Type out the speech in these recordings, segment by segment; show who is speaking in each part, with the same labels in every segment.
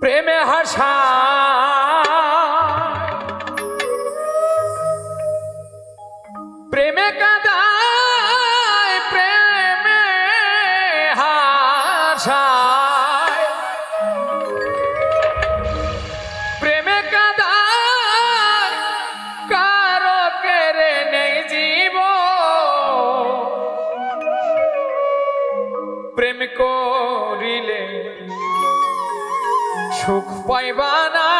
Speaker 1: प्रेम हर्षा प्रेम का সুখ পাইবা না,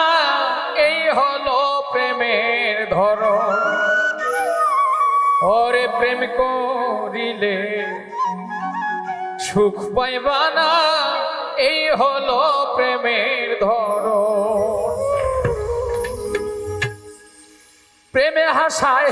Speaker 1: এই হলো প্রেমের ধর ওরে প্রেম করিলে সুখ পাইবা না, এই হলো প্রেমের ধর প্রেমে হাসায়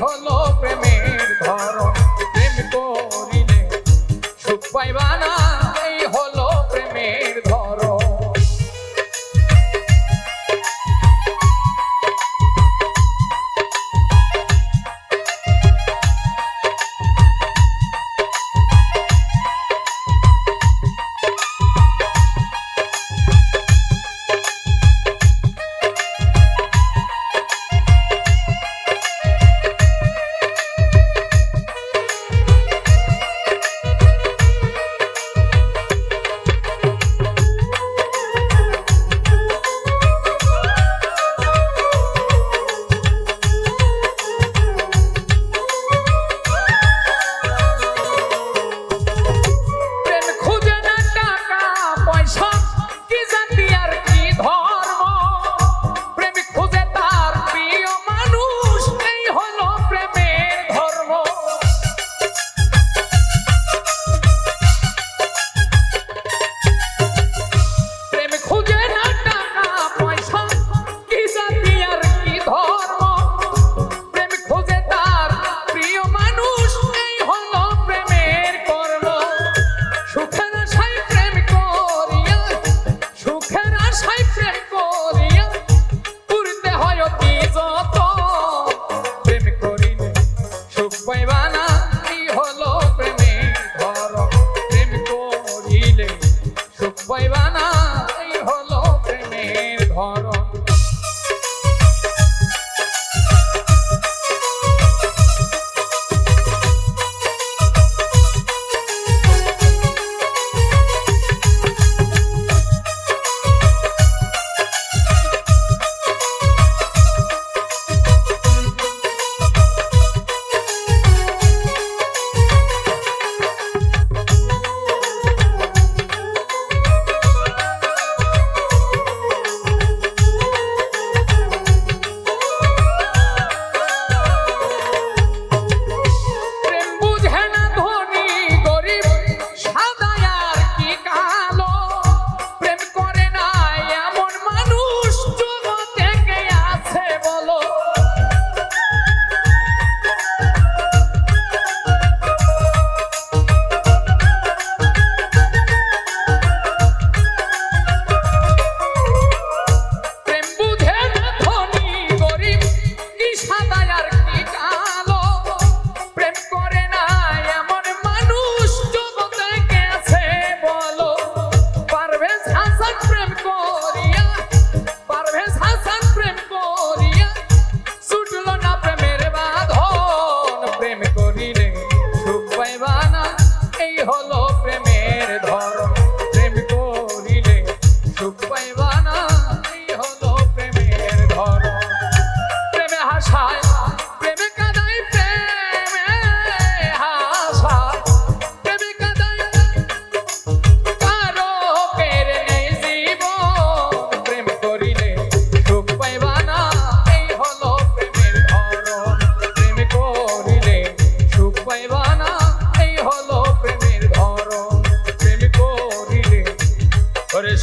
Speaker 1: hold on.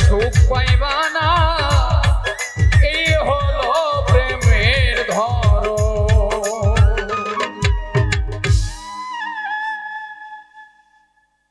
Speaker 1: সুখ পাইবা না।